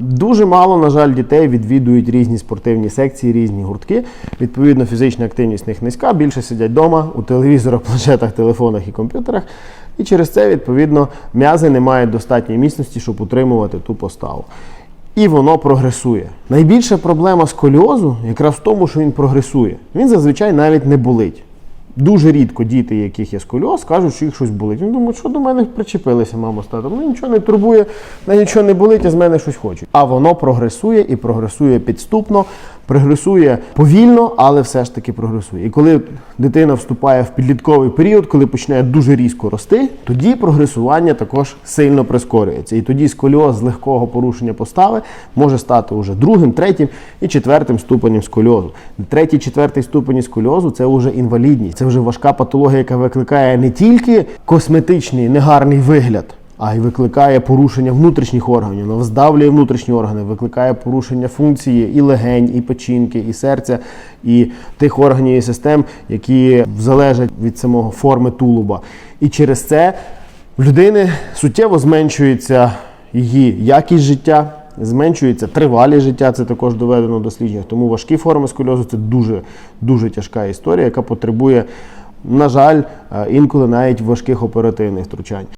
Дуже мало, на жаль, дітей відвідують різні спортивні секції, різні гуртки. Відповідно, фізична активність в них низька, більше сидять вдома у телевізорах, планшетах, телефонах і комп'ютерах. І через це, відповідно, м'язи не мають достатньої міцності, щоб утримувати ту поставу. І воно прогресує. Найбільша проблема сколіозу якраз в тому, що він прогресує. Він зазвичай навіть не болить. Дуже рідко діти, яких є сколіоз, кажуть, що їх щось болить. Він думає, що до мене причепилися, мамо, з татом. Ну нічого не турбує, на нічого не болить, а з мене щось хочуть. А воно прогресує і прогресує підступно, прогресує повільно, але все ж таки прогресує. І коли дитина вступає в підлітковий період, коли починає дуже різко рости, тоді прогресування також сильно прискорюється. І тоді сколіоз з легкого порушення постави може стати уже другим, третім і четвертим ступенем сколіозу. Третій, четвертий ступені сколіозу це вже інвалідність, це вже важка патологія, яка викликає не тільки косметичний негарний вигляд. А й викликає порушення внутрішніх органів, здавлює внутрішні органи, викликає порушення функції і легень, і печінки, і серця, і тих органів і систем, які залежать від самого форми тулуба. І через це в людини суттєво зменшується її якість життя, зменшується тривалість життя, це також доведено в дослідженнях. Тому важкі форми сколіозу це дуже, дуже тяжка історія, яка потребує, на жаль, е, інколи навіть важких оперативних втручань.